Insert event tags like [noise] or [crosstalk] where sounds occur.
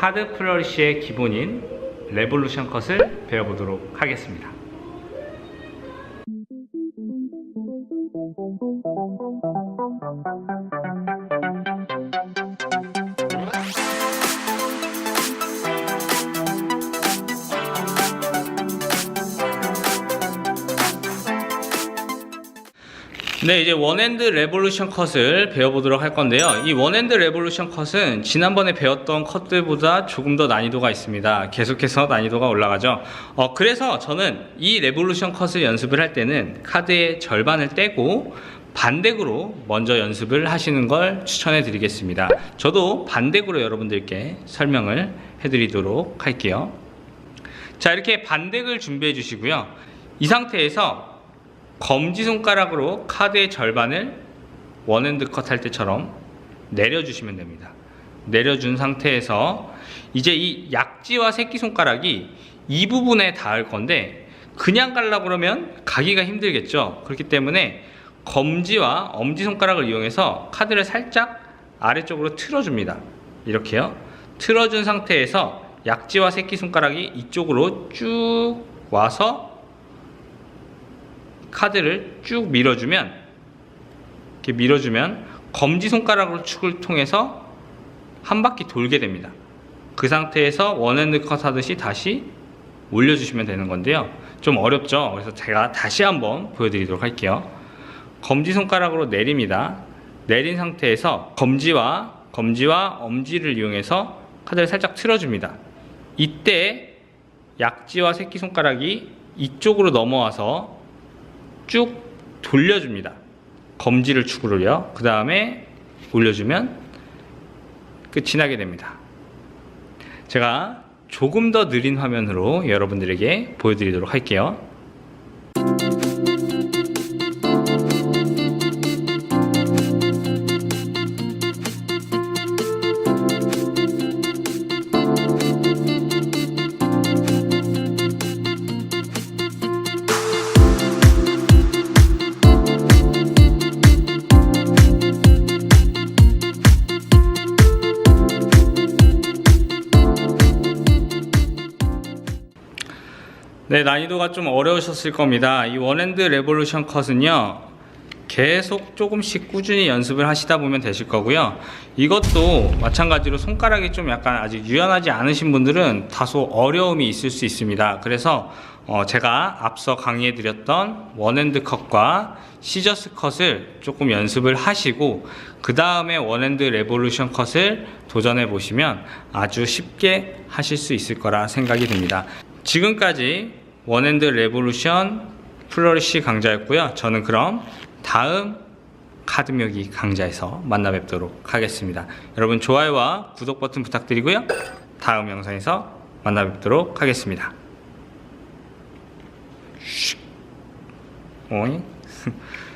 카드 플러리시의 기본인 레볼루션 컷을 배워보도록 하겠습니다. 네, 이제 원핸드 레볼루션 컷을 배워보도록 할 건데요. 이 원핸드 레볼루션 컷은 지난번에 배웠던 컷들보다 조금 더 난이도가 있습니다. 계속해서 난이도가 올라가죠. 어, 그래서 저는 이 레볼루션 컷을 연습을 할 때는 카드의 절반을 떼고 반대으로 먼저 연습을 하시는 걸 추천해 드리겠습니다. 저도 반대으로 여러분들께 설명을 해 드리도록 할게요. 자, 이렇게 반대을 준비해 주시고요. 이 상태에서 검지손가락으로 카드의 절반을 원핸드 컷 할 때처럼 내려주시면 됩니다. 내려준 상태에서 이제 이 약지와 새끼손가락이 이 부분에 닿을 건데 그냥 가려고 그러면 가기가 힘들겠죠. 그렇기 때문에 검지와 엄지손가락을 이용해서 카드를 살짝 아래쪽으로 틀어줍니다. 이렇게요. 틀어준 상태에서 약지와 새끼손가락이 이쪽으로 쭉 와서 카드를 쭉 밀어주면 이렇게 밀어주면 검지 손가락으로 축을 통해서 한 바퀴 돌게 됩니다. 그 상태에서 원핸드 컷 하듯이 다시 올려주시면 되는 건데요. 좀 어렵죠? 그래서 제가 다시 한번 보여드리도록 할게요. 검지 손가락으로 내립니다. 내린 상태에서 검지와 검지와 엄지를 이용해서 카드를 살짝 틀어줍니다. 이때 약지와 새끼손가락이 이쪽으로 넘어와서 쭉 돌려줍니다. 검지를 축으로요. 그 다음에 올려주면 끝이 나게 됩니다. 제가 조금 더 느린 화면으로 여러분들에게 보여드리도록 할게요. 네, 난이도가 좀 어려우셨을 겁니다. 이 원핸드 레볼루션 컷은요, 계속 조금씩 꾸준히 연습을 하시다 보면 되실 거고요. 이것도 마찬가지로 손가락이 좀 약간 아직 유연하지 않으신 분들은 다소 어려움이 있을 수 있습니다. 그래서 어, 제가 앞서 강의해 드렸던 원핸드 컷과 시저스 컷을 조금 연습을 하시고 그 다음에 원핸드 레볼루션 컷을 도전해 보시면 아주 쉽게 하실 수 있을 거라 생각이 듭니다. 지금까지 원핸드 레볼루션 플러리시 강좌였고요. 저는 그럼 다음 카드묘기 강좌에서 만나 뵙도록 하겠습니다. 여러분 좋아요와 구독 버튼 부탁드리고요. 다음 영상에서 만나 뵙도록 하겠습니다. 오잉. [laughs]